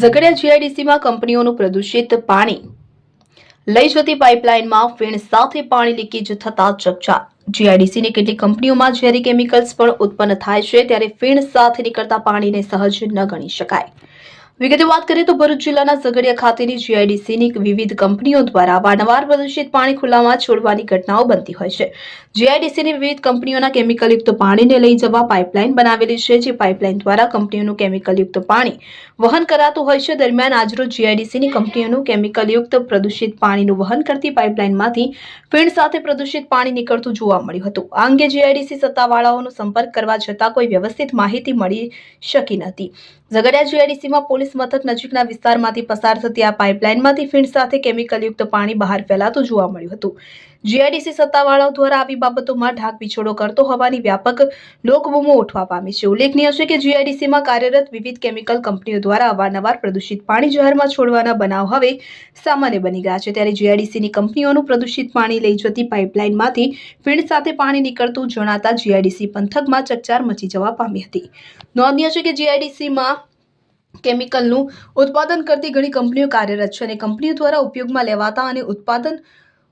ઝઘડિયા જીઆઈડીસીમાં કંપનીઓનું પ્રદૂષિત પાણી. લઈ જતી પાઇપલાઇનમાં ફીણ સાથે પાણી લીકેજ થતા ચકચાર. જીઆઈડીસીની કેટલીક કંપનીઓમાં ઝેરી કેમિકલ્સ પણ ઉત્પન્ન થાય છે, ત્યારે ફીણ સાથે નીકળતા પાણીને સહજ ન ગણી શકાય. વિગતે વાત કરીએ તો ભરૂચ જિલ્લાના ઝઘડિયા ખાતેની જીઆઈડીસીની વિવિધ કંપનીઓ દ્વારા વારંવાર પ્રદૂષિત પાણી ખુલ્લામાં છોડવાની ઘટનાઓ બનતી હોય છે. જીઆઈડીસીની વિવિધ કંપનીઓના કેમિકલયુક્ત પાણીને લઈ જવા પાઇપલાઇન બનાવેલી છે, જે પાઇપલાઇન દ્વારા કંપનીઓનું કેમિકલયુક્ત પાણી વહન કરાતું હોય છે. દરમિયાન આજરોજ જીઆઈડીસીની કંપનીઓનું કેમિકલયુક્ત પ્રદૂષિત પાણીનું વહન કરતી પાઇપલાઇનમાંથી ફીણ સાથે પ્રદૂષિત પાણી નીકળતું જોવા મળ્યું હતું. આ અંગે જીઆઈડીસી સત્તાવાળાઓનો સંપર્ક કરવા છતાં કોઈ વ્યવસ્થિત માહિતી મળી શકી નથી. ઝઘડિયા જીઆઈડીસીમાં પોલીસ મથક નજીકના વિસ્તારમાંથી પસાર થતી આ પાઇપલાઇનમાંથી ફીણ સાથે કેમિકલયુક્ત પાણી બહાર ફેલાતું જોવા મળ્યું હતું. જીઆઈડીસી સત્તાવાળાઓ દ્વારા આવી બાબતોમાં ઢાક પીછોડો કરતો હોવાની વ્યાપક લોકબૂમો ઉઠવા પામી છે. ઉલ્લેખનીય છે કે જીઆઈડીસીમાં કાર્યરત વિવિધ કેમિકલ કંપનીઓ દ્વારા અવારનવાર પ્રદૂષિત પાણી જાહેરમાં છોડવાના બનાવ હવે સામાન્ય બની ગયા છે. ત્યારે જીઆઈડીસીની કંપનીઓનું પ્રદૂષિત પાણી લઈ જતી પાઇપલાઇનમાંથી ફીણ સાથે પાણી નીકળતું જણાતા જીઆઈડીસી પંથકમાં ચકચાર મચી જવા પામી હતી. નોંધનીય છે કે જીઆઈડીસીમાં કેમિકલનું ઉત્પાદન કરતી ઘણી કંપનીઓ કાર્યરત છે અને કંપનીઓ દ્વારા ઉપયોગમાં લેવાતા અને ઉત્પાદન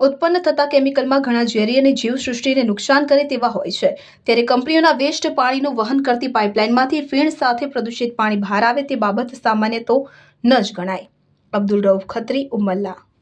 ઉત્પન્ન થતા કેમિકલમાં ઘણા ઝેરી અને જીવસૃષ્ટિને નુકસાન કરે તેવા હોય છે. ત્યારે કંપનીઓના વેસ્ટ પાણીનું વહન કરતી પાઇપલાઇનમાંથી ફીણ સાથે પ્રદૂષિત પાણી બહાર આવે તે બાબત સામાન્ય તો ન જ ગણાય. અબ્દુલ રઉફ ખત્રી, ઉમલ્લા.